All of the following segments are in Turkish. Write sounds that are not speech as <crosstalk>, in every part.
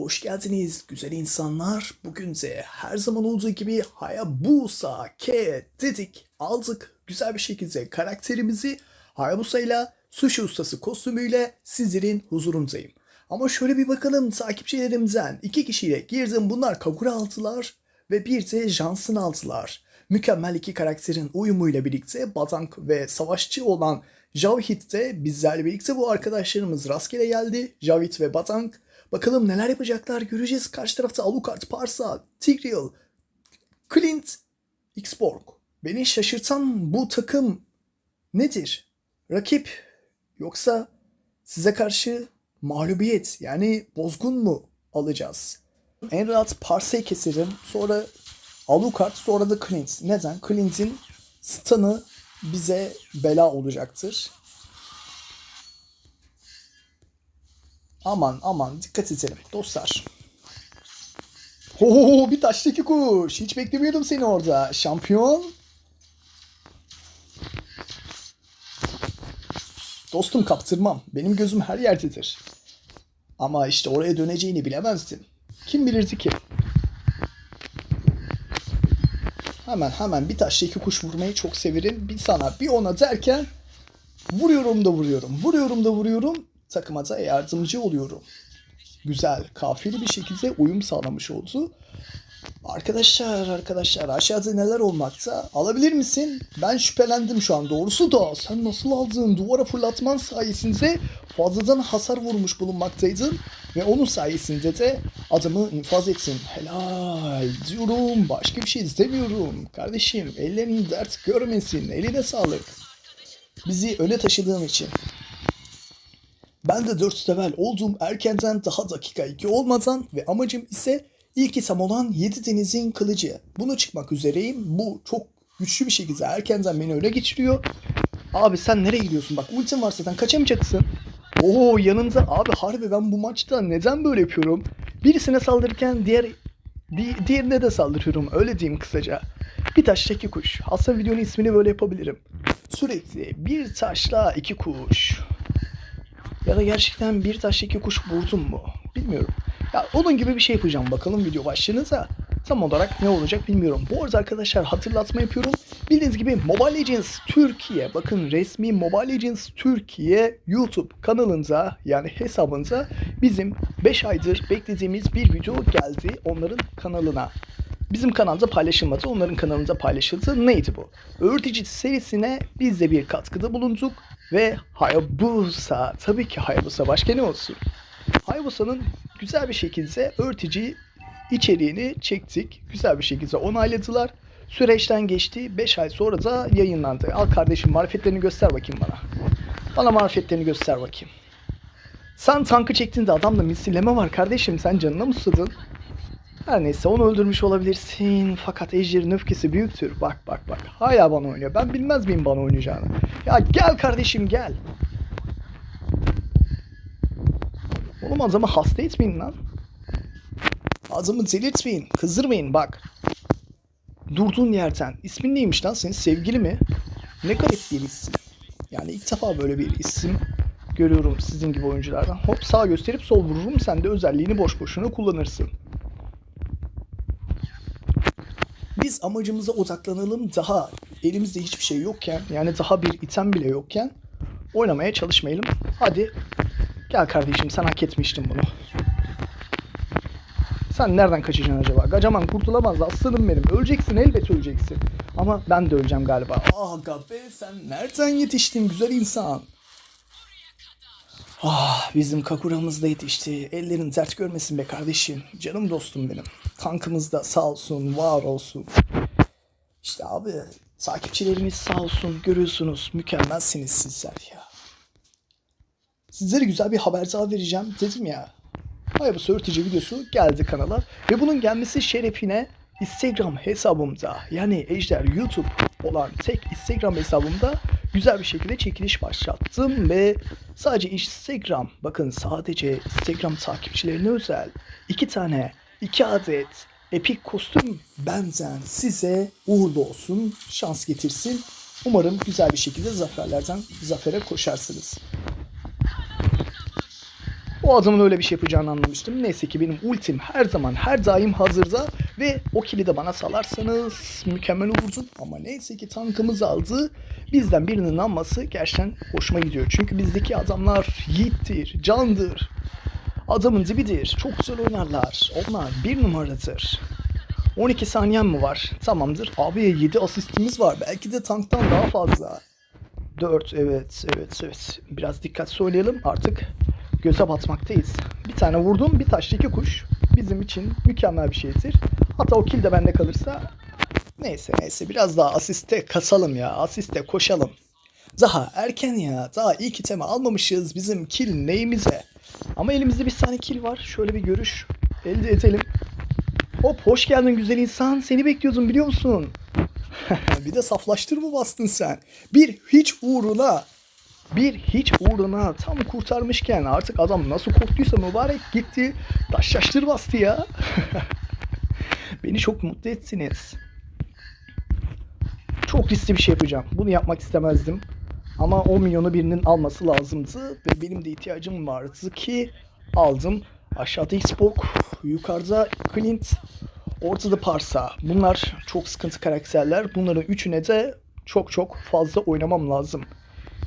hoş geldiniz güzel insanlar. Bugün de her zaman olduğu gibi Hayabusa K dedik. Aldık güzel bir şekilde karakterimizi Hayabusa ile sushi ustası kostümüyle sizlerin huzurundayım. Ama şöyle bir bakalım takipçilerimden iki kişiyle girdim. Bunlar Kagura aldılar ve bir de Johnson aldılar. Mükemmel iki karakterin uyumuyla birlikte Batank ve savaşçı olan Javhit de bizlerle birlikte bu arkadaşlarımız rastgele geldi. Javhit ve Batank. Bakalım neler yapacaklar göreceğiz. Karşı tarafta Alucard, Parsa, Tigreal, Clint, Xborg. Beni şaşırtan bu takım nedir? Rakip yoksa size karşı mağlubiyet yani bozgun mu alacağız? En rahat Parsa'yı keserim. Sonra Alucard sonra da Clint. Neden? Clint'in stun'ı bize bela olacaktır. Aman aman dikkat edelim dostlar. Oo bir taştaki kuş. Hiç beklemiyordum seni orada. Şampiyon. Dostum kaptırmam. Benim gözüm her yerdedir. Ama işte oraya döneceğini bilemezdim. Kim bilirdi ki? Hemen hemen bir taşla iki kuş vurmayı çok severim. Bir sana bir ona derken vuruyorum da vuruyorum. Vuruyorum da vuruyorum. Takıma da yardımcı oluyorum. Güzel, kafiyeli bir şekilde uyum sağlamış oldu. Arkadaşlar, arkadaşlar aşağıda neler olmakta? Alabilir misin? Ben şüphelendim şu an. Doğrusu da sen nasıl aldın? Duvara fırlatman sayesinde fazladan hasar vurmuş bulunmaktaydın. Ve onun sayesinde de adamı infaz etsin. Helal diyorum. Başka bir şey istemiyorum. Kardeşim ellerin dert görmesin. Eline sağlık. Bizi öne taşıdığın için. Ben de 4 level olduğum erkenden daha dakika 2 olmadan ve amacım ise ilk item olan 7 denizin kılıcı. Bunu çıkmak üzereyim. Bu çok güçlü bir şekilde erkenden beni öne geçiriyor. Abi sen nereye gidiyorsun? Bak ultin var zaten kaçamayacaksın. Oo yanında abi harbi ben bu maçta neden böyle yapıyorum? Birisine saldırırken diğer di- diğerine de saldırıyorum öyle diyeyim kısaca. Bir taşla iki kuş. Aslında videonun ismini böyle yapabilirim. Sürekli bir taşla iki kuş. Ya da gerçekten bir taşla iki kuş vurdum mu? Bilmiyorum. Ya onun gibi bir şey yapacağım. Bakalım video başlığınıza. Tam olarak ne olacak bilmiyorum. Bu arada arkadaşlar hatırlatma yapıyorum. Bildiğiniz gibi Mobile Legends Türkiye, bakın resmi Mobile Legends Türkiye YouTube kanalınıza yani hesabınıza bizim 5 aydır beklediğimiz bir video geldi onların kanalına. Bizim kanalda paylaşılmadı, onların kanalında paylaşıldı. Neydi bu? Öğretici serisine biz de bir katkıda bulunduk ve Hayabusa, tabii ki Hayabusa başka ne olsun? Hayabusa'nın güzel bir şekilde öğretici içeriğini çektik. Güzel bir şekilde onayladılar. Süreçten geçti. 5 ay sonra da yayınlandı. Al kardeşim marifetlerini göster bakayım bana. Bana marifetlerini göster bakayım. Sen tankı çektiğinde adamda misilleme var kardeşim. Sen canına mı susadın? Her neyse onu öldürmüş olabilirsin. Fakat Ejder'in öfkesi büyüktür. Bak bak bak. Hala bana oynuyor. Ben bilmez miyim bana oynayacağını? Ya gel kardeşim gel. Oğlum adamı hasta etmeyin lan. Adamı delirtmeyin. Kızdırmayın bak. Durduğun yerden. İsmin neymiş lan senin? Sevgili mi? Ne garip bir isim. Yani ilk defa böyle bir isim görüyorum sizin gibi oyunculardan. Hop sağ gösterip sol vururum. Sen de özelliğini boş boşuna kullanırsın. Amacımıza odaklanalım. Daha elimizde hiçbir şey yokken yani daha bir item bile yokken oynamaya çalışmayalım. Hadi gel kardeşim sen hak etmiştin bunu. Sen nereden kaçacaksın acaba? Gacaman kurtulamaz aslanım benim. Öleceksin elbet öleceksin. Ama ben de öleceğim galiba. Aga be sen nereden yetiştin güzel insan? Ah bizim Kakura'mız da yetişti. Ellerin dert görmesin be kardeşim. Canım dostum benim. Tankımız da sağ olsun, var olsun. İşte abi takipçilerimiz sağ olsun. Görüyorsunuz mükemmelsiniz sizler ya. Sizlere güzel bir haber daha vereceğim. Dedim ya Hayabusa öğretici videosu geldi kanala ve bunun gelmesi şerefine Instagram hesabımda yani Ejder YouTube olan tek Instagram hesabımda güzel bir şekilde çekiliş başlattım ve sadece Instagram bakın sadece Instagram takipçilerine özel iki tane iki adet epik kostüm benden size uğurlu olsun şans getirsin umarım güzel bir şekilde zaferlerden zafere koşarsınız. Bu adamın öyle bir şey yapacağını anlamıştım. Neyse ki benim ultim her zaman her daim hazırda ve o kili de bana salarsanız mükemmel olurdu. Ama neyse ki tankımız aldı. Bizden birinin alması gerçekten hoşuma gidiyor. Çünkü bizdeki adamlar yiğittir, candır. Adamın dibidir. Çok güzel oynarlar. Onlar bir numaradır. 12 saniyem mi var? Tamamdır. Abi 7 asistimiz var. Belki de tanktan daha fazla. 4 evet evet evet. Biraz dikkatli oynayalım. Artık göze batmaktayız. Bir tane vurdum. Bir taşla iki kuş. Bizim için mükemmel bir şeydir. Hatta o kill de bende kalırsa neyse neyse biraz daha asiste kasalım ya. Asiste koşalım. Daha erken ya. Daha ilk itemi almamışız. Bizim kill neyimize? Ama elimizde bir tane kill var. Şöyle bir görüş elde edelim. Hop hoş geldin güzel insan. Seni bekliyordum biliyor musun? <laughs> bir de saflaştır bastın sen? Bir hiç uğruna bir hiç uğruna tam kurtarmışken artık adam nasıl korktuysa mübarek gitti taşlaştır bastı ya. <laughs> Beni çok mutlu etsiniz. Çok riskli bir şey yapacağım. Bunu yapmak istemezdim. Ama o milyonu birinin alması lazımdı ve benim de ihtiyacım vardı ki aldım. Aşağıda Xbox, yukarıda Clint, ortada Parsa. Bunlar çok sıkıntı karakterler. Bunların üçüne de çok çok fazla oynamam lazım.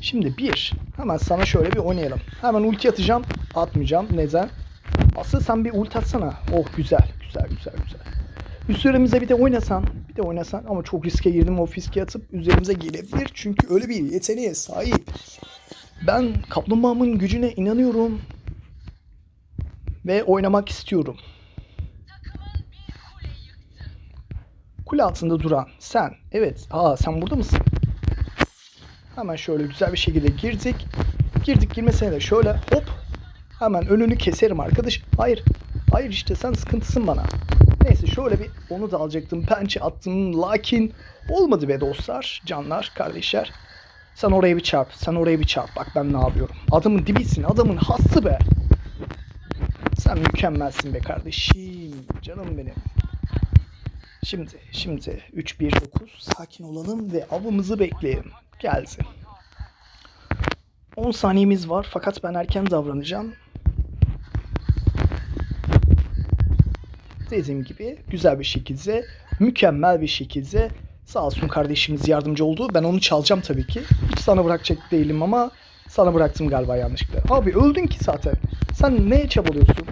Şimdi bir, hemen sana şöyle bir oynayalım. Hemen ulti atacağım. Atmayacağım. Neden? Asıl sen bir ulti atsana. Oh güzel, güzel, güzel, güzel. Üstlerimize bir de oynasan, bir de oynasan ama çok riske girdim o fiske atıp üzerimize gelebilir. Çünkü öyle bir yeteneğe sahip. Ben kaplumbağamın gücüne inanıyorum. Ve oynamak istiyorum. Kule altında duran sen. Evet. Aa sen burada mısın? Hemen şöyle güzel bir şekilde girdik. Girdik girmesine de şöyle hop. Hemen önünü keserim arkadaş. Hayır. Hayır işte sen sıkıntısın bana. Neyse şöyle bir onu da alacaktım. Pençe attım lakin olmadı be dostlar, canlar, kardeşler. Sen oraya bir çarp. Sen oraya bir çarp. Bak ben ne yapıyorum. Adamın dibisin. Adamın hası be. Sen mükemmelsin be kardeşim. Canım benim. Şimdi, şimdi 3 1 9 sakin olalım ve avımızı bekleyelim. Gelsin. 10 saniyemiz var fakat ben erken davranacağım. Dediğim gibi güzel bir şekilde, mükemmel bir şekilde sağ olsun kardeşimiz yardımcı oldu. Ben onu çalacağım tabii ki. Hiç sana bırakacak değilim ama sana bıraktım galiba yanlışlıkla. Abi öldün ki zaten. Sen neye çabalıyorsun?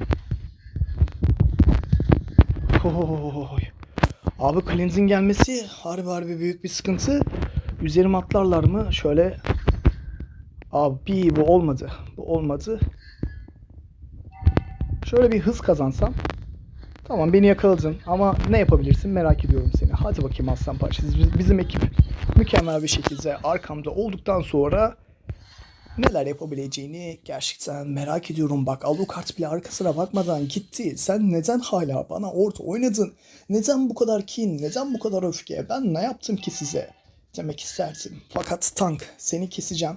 Oy. Abi Cleanse'in gelmesi harbi harbi büyük bir sıkıntı. Üzerime atlarlar mı? Şöyle. Abi bu olmadı. Bu olmadı. Şöyle bir hız kazansam. Tamam beni yakaladın ama ne yapabilirsin merak ediyorum seni. Hadi bakayım aslan parçası. Biz- Bizim ekip mükemmel bir şekilde arkamda olduktan sonra neler yapabileceğini gerçekten merak ediyorum. Bak Alucard bile arkasına bakmadan gitti. Sen neden hala bana orta oynadın? Neden bu kadar kin? Neden bu kadar öfke? Ben ne yaptım ki size? Demek isterdim. Fakat tank seni keseceğim.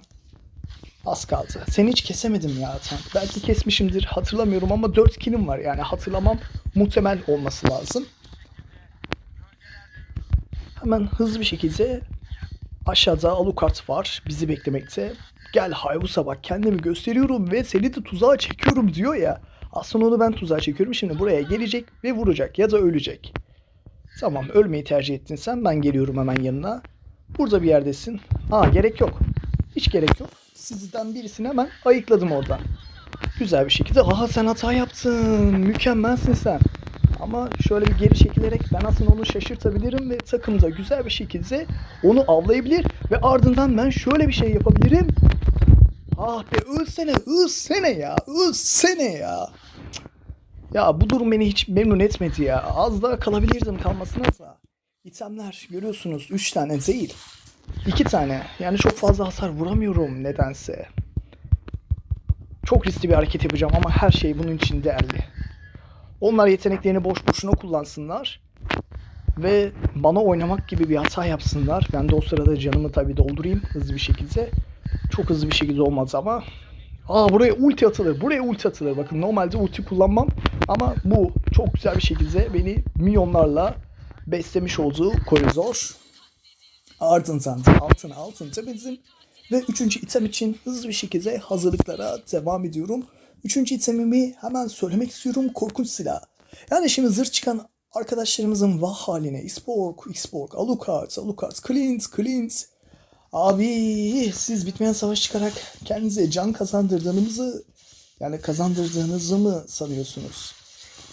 Az kaldı. Seni hiç kesemedim ya tank. Belki kesmişimdir hatırlamıyorum ama 4 kilim var yani hatırlamam muhtemel olması lazım. Hemen hızlı bir şekilde aşağıda Alucard var bizi beklemekte. Gel Hayabusa bak kendimi gösteriyorum ve seni de tuzağa çekiyorum diyor ya. Aslında onu ben tuzağa çekiyorum. Şimdi buraya gelecek ve vuracak ya da ölecek. Tamam ölmeyi tercih ettin sen. Ben geliyorum hemen yanına. Burada bir yerdesin. Aa gerek yok. Hiç gerek yok. Sizden birisini hemen ayıkladım oradan. Güzel bir şekilde. Aha sen hata yaptın. Mükemmelsin sen. Ama şöyle bir geri çekilerek ben aslında onu şaşırtabilirim ve takımda güzel bir şekilde onu avlayabilir ve ardından ben şöyle bir şey yapabilirim. Ah be ölsene ölsene ya ölsene ya. Ya bu durum beni hiç memnun etmedi ya. Az daha kalabilirdim kalmasına da. İtemler görüyorsunuz 3 tane değil. 2 tane. Yani çok fazla hasar vuramıyorum nedense. Çok riskli bir hareket yapacağım ama her şey bunun için değerli. Onlar yeteneklerini boş boşuna kullansınlar. Ve bana oynamak gibi bir hata yapsınlar. Ben de o sırada canımı tabii doldurayım hızlı bir şekilde. Çok hızlı bir şekilde olmaz ama. Aa buraya ulti atılır. Buraya ulti atılır. Bakın normalde ulti kullanmam. Ama bu çok güzel bir şekilde beni milyonlarla beslemiş olduğu koridor. Ardından da altın altın tepedim. Ve üçüncü item için hızlı bir şekilde hazırlıklara devam ediyorum. Üçüncü itemimi hemen söylemek istiyorum. Korkunç silah. Yani şimdi zırh çıkan arkadaşlarımızın vah haline. Xborg, Xborg, Alucard, Alucard, Clint, Clint. Abi siz bitmeyen savaş çıkarak kendinize can kazandırdığınızı yani kazandırdığınızı mı sanıyorsunuz?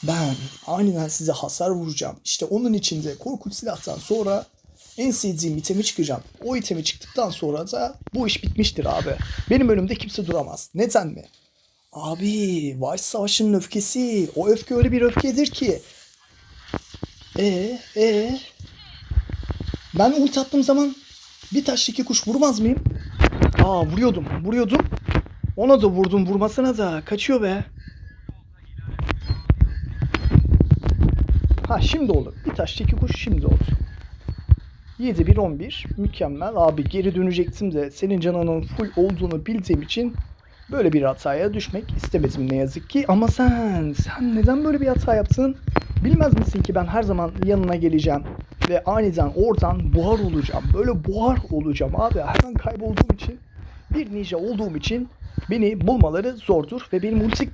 Ben aniden size hasar vuracağım. İşte onun için de korkunç silahtan sonra en sevdiğim itemi çıkacağım. O itemi çıktıktan sonra da bu iş bitmiştir abi. Benim önümde kimse duramaz. Neden mi? Abi Vice Savaşı'nın öfkesi. O öfke öyle bir öfkedir ki. E e ben ult attığım zaman bir taş iki kuş vurmaz mıyım? Aa vuruyordum vuruyordum. Ona da vurdum vurmasına da kaçıyor be. Ha şimdi olur. Bir taş iki kuş şimdi oldu. 7-1-11 mükemmel. Abi geri dönecektim de senin canının full olduğunu bildiğim için böyle bir hataya düşmek istemedim ne yazık ki. Ama sen, sen neden böyle bir hata yaptın? Bilmez misin ki ben her zaman yanına geleceğim ve aniden oradan buhar olacağım. Böyle buhar olacağım abi. Hemen kaybolduğum için bir ninja olduğum için beni bulmaları zordur ve benim ulti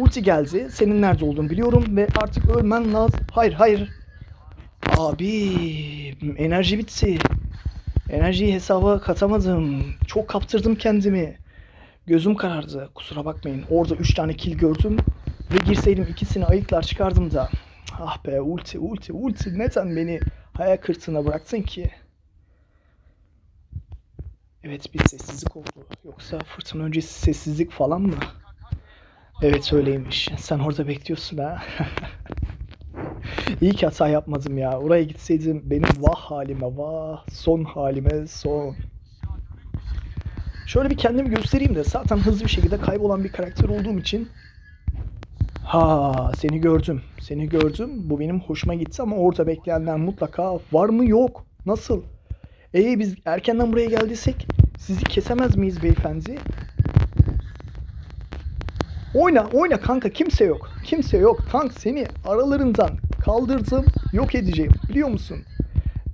ulti geldi. Senin nerede olduğunu biliyorum ve artık ölmen lazım. Hayır hayır. Abi enerji bitti. Enerjiyi hesaba katamadım. Çok kaptırdım kendimi. Gözüm karardı. Kusura bakmayın. Orada 3 tane kill gördüm. Ve girseydim ikisini ayıklar çıkardım da. Ah be ulti ulti ulti. Neden beni hayal kırtığına bıraktın ki? Evet bir sessizlik oldu. Yoksa fırtına öncesi sessizlik falan mı? Evet öyleymiş. Sen orada bekliyorsun ha. <laughs> İyi ki hata yapmadım ya. Oraya gitseydim benim vah halime vah. Son halime son. Şöyle bir kendimi göstereyim de zaten hızlı bir şekilde kaybolan bir karakter olduğum için Ha seni gördüm. Seni gördüm. Bu benim hoşuma gitti ama orada bekleyenler mutlaka var mı yok. Nasıl? E biz erkenden buraya geldiysek sizi kesemez miyiz beyefendi? Oyna oyna kanka kimse yok. Kimse yok. Tank seni aralarından kaldırdım yok edeceğim. Biliyor musun?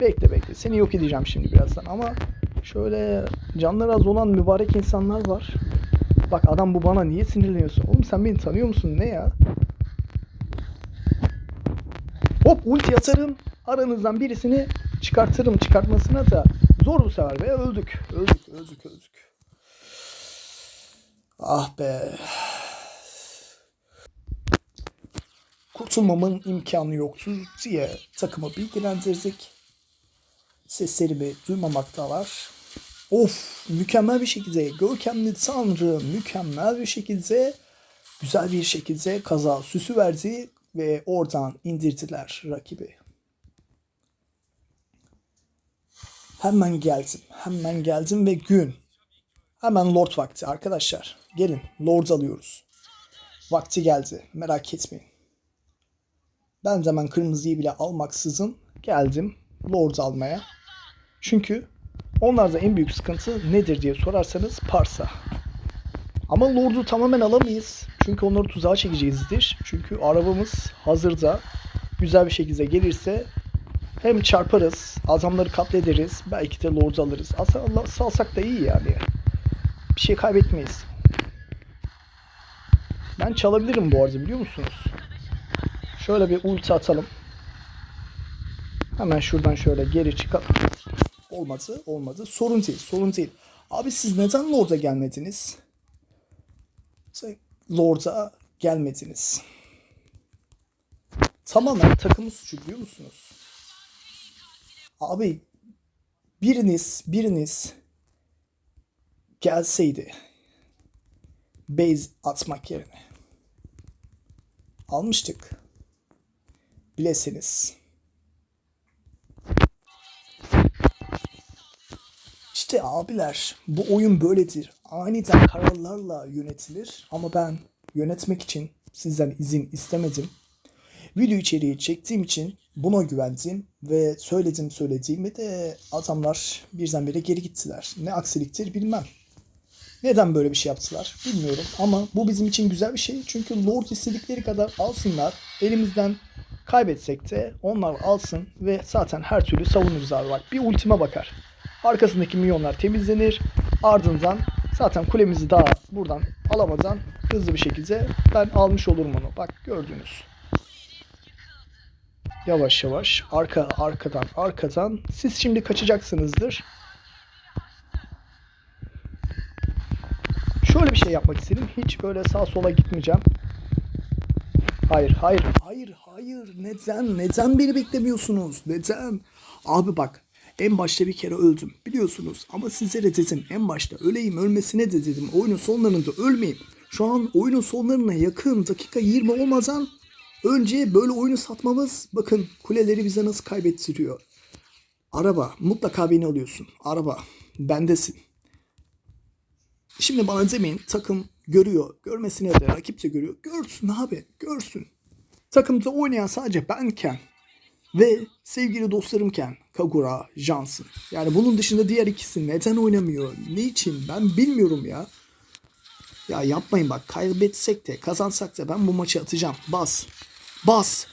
Bekle bekle seni yok edeceğim şimdi birazdan ama şöyle canları az olan mübarek insanlar var. Bak adam bu bana niye sinirleniyorsun? Oğlum sen beni tanıyor musun ne ya? Hop ulti atarım. Aranızdan birisini çıkartırım. Çıkartmasına da zor bu sefer be. Öldük. Öldük öldük öldük. Ah be. Kurtulmamın imkanı yoktu diye takımı bilgilendirdik. Seslerimi duymamaktalar. Of mükemmel bir şekilde görkemli tanrı mükemmel bir şekilde güzel bir şekilde kaza süsü verdi ve oradan indirdiler rakibi. Hemen geldim. Hemen geldim ve gün. Hemen Lord vakti arkadaşlar. Gelin Lord alıyoruz. Vakti geldi. Merak etmeyin. Ben hemen kırmızıyı bile almaksızın geldim Lord almaya. Çünkü onlarda en büyük sıkıntı nedir diye sorarsanız Parsa. Ama Lord'u tamamen alamayız. Çünkü onları tuzağa çekeceğizdir. Çünkü arabamız hazırda güzel bir şekilde gelirse hem çarparız, adamları katlederiz, belki de Lord'u alırız. Aslında salsak da iyi yani. Bir şey kaybetmeyiz. Ben çalabilirim bu arada biliyor musunuz? Şöyle bir ulti atalım. Hemen şuradan şöyle geri çıkalım. Olmadı, olmadı. Sorun değil, sorun değil. Abi siz neden Lord'a gelmediniz? Lord'a gelmediniz. Tamamen takımın suçu biliyor musunuz? Abi biriniz, biriniz gelseydi base atmak yerine almıştık. Bilesiniz. İşte abiler bu oyun böyledir. Aniden kararlarla yönetilir ama ben yönetmek için sizden izin istemedim. Video içeriği çektiğim için buna güvendim ve söyledim söylediğimi de adamlar birdenbire geri gittiler. Ne aksiliktir bilmem. Neden böyle bir şey yaptılar bilmiyorum ama bu bizim için güzel bir şey. Çünkü Lord istedikleri kadar alsınlar. Elimizden kaybetsek de onlar alsın ve zaten her türlü savunuruz abi bak. Bir ultime bakar. Arkasındaki milyonlar temizlenir. Ardından Zaten kulemizi daha buradan alamadan hızlı bir şekilde ben almış olurum onu. Bak gördünüz. Yavaş yavaş arka arkadan arkadan siz şimdi kaçacaksınızdır. Şöyle bir şey yapmak istedim. Hiç böyle sağ sola gitmeyeceğim. Hayır, hayır, hayır, hayır. Neden? Neden beni beklemiyorsunuz? Neden? Abi bak, en başta bir kere öldüm. Biliyorsunuz ama sizlere dedim en başta öleyim ölmesine de dedim. Oyunun sonlarında ölmeyeyim. Şu an oyunun sonlarına yakın dakika 20 olmadan önce böyle oyunu satmamız bakın kuleleri bize nasıl kaybettiriyor. Araba mutlaka beni alıyorsun. Araba bendesin. Şimdi bana demeyin takım görüyor. Görmesine de rakip de görüyor. Görsün abi görsün. Takımda oynayan sadece benken ve sevgili dostlarımken Kagura, Johnson. Yani bunun dışında diğer ikisi neden oynamıyor? Niçin? Ben bilmiyorum ya. Ya yapmayın bak kaybetsek de kazansak da ben bu maçı atacağım. Bas. Bas.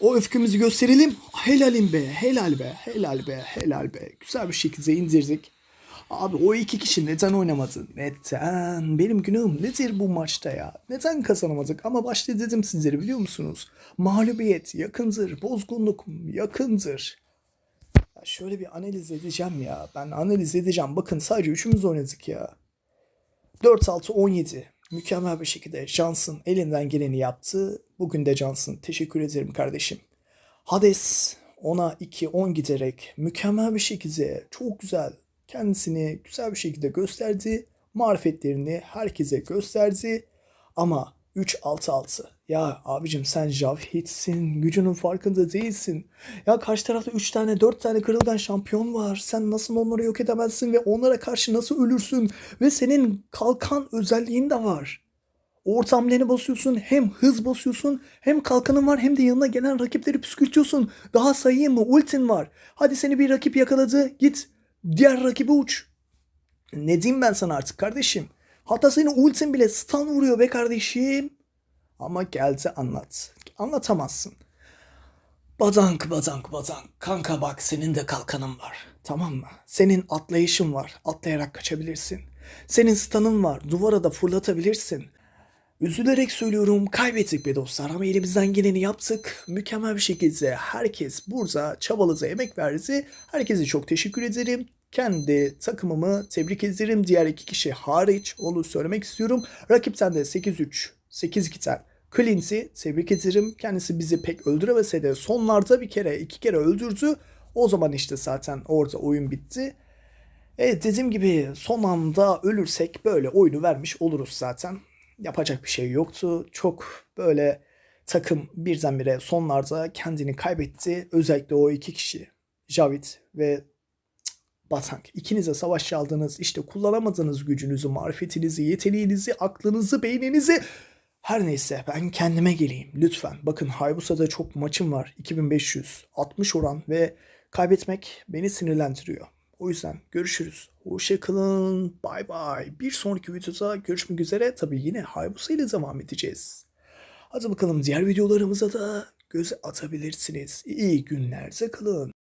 O öfkemizi gösterelim. Helalim be, helal be, helal be, helal be. Güzel bir şekilde indirdik. Abi o iki kişi neden oynamadı? Neden? Benim günahım nedir bu maçta ya? Neden kazanamadık? Ama başta dedim sizlere biliyor musunuz? Mağlubiyet yakındır, bozgunluk yakındır. Ya şöyle bir analiz edeceğim ya. Ben analiz edeceğim. Bakın sadece üçümüz oynadık ya. 4-6-17. Mükemmel bir şekilde Johnson elinden geleni yaptı. Bugün de Johnson. Teşekkür ederim kardeşim. Hades ona 2-10 giderek mükemmel bir şekilde çok güzel kendisini güzel bir şekilde gösterdi. Marifetlerini herkese gösterdi. Ama 3-6-6. Ya abicim sen Javhit'sin. Gücünün farkında değilsin. Ya karşı tarafta 3 tane 4 tane kırılgan şampiyon var. Sen nasıl onları yok edemezsin ve onlara karşı nasıl ölürsün? Ve senin kalkan özelliğin de var. Ortamlarını basıyorsun hem hız basıyorsun hem kalkanın var hem de yanına gelen rakipleri püskürtüyorsun. Daha sayayım mı ultin var. Hadi seni bir rakip yakaladı git diğer rakibe uç. Ne diyeyim ben sana artık kardeşim. Hatta senin ultin bile stun vuruyor be kardeşim. Ama geldi anlat. Anlatamazsın. Badank badank badank. Kanka bak senin de kalkanın var. Tamam mı? Senin atlayışın var. Atlayarak kaçabilirsin. Senin stun'ın var. Duvara da fırlatabilirsin. Üzülerek söylüyorum kaybettik be dostlar ama elimizden geleni yaptık. Mükemmel bir şekilde herkes burada çabaladı, emek verdi. Herkese çok teşekkür ederim. Kendi takımımı tebrik ederim. Diğer iki kişi hariç onu söylemek istiyorum. Rakipten de 8-3, 8-2'ten Clint'i tebrik ederim. Kendisi bizi pek öldüremese de sonlarda bir kere iki kere öldürdü. O zaman işte zaten orada oyun bitti. Evet dediğim gibi son anda ölürsek böyle oyunu vermiş oluruz zaten. Yapacak bir şey yoktu. Çok böyle takım birdenbire sonlarda kendini kaybetti. Özellikle o iki kişi Javit ve Batank. İkinize savaş çaldınız. İşte kullanamadığınız gücünüzü, marifetinizi, yeteneğinizi, aklınızı, beyninizi her neyse ben kendime geleyim lütfen. Bakın Haybusa'da çok maçım var. 2500, 60 oran ve kaybetmek beni sinirlendiriyor. O yüzden görüşürüz. Hoşçakalın. Bay bay. Bir sonraki videoda görüşmek üzere. Tabii yine Hayabusa ile devam edeceğiz. Hadi bakalım diğer videolarımıza da göz atabilirsiniz. İyi günlerse kalın.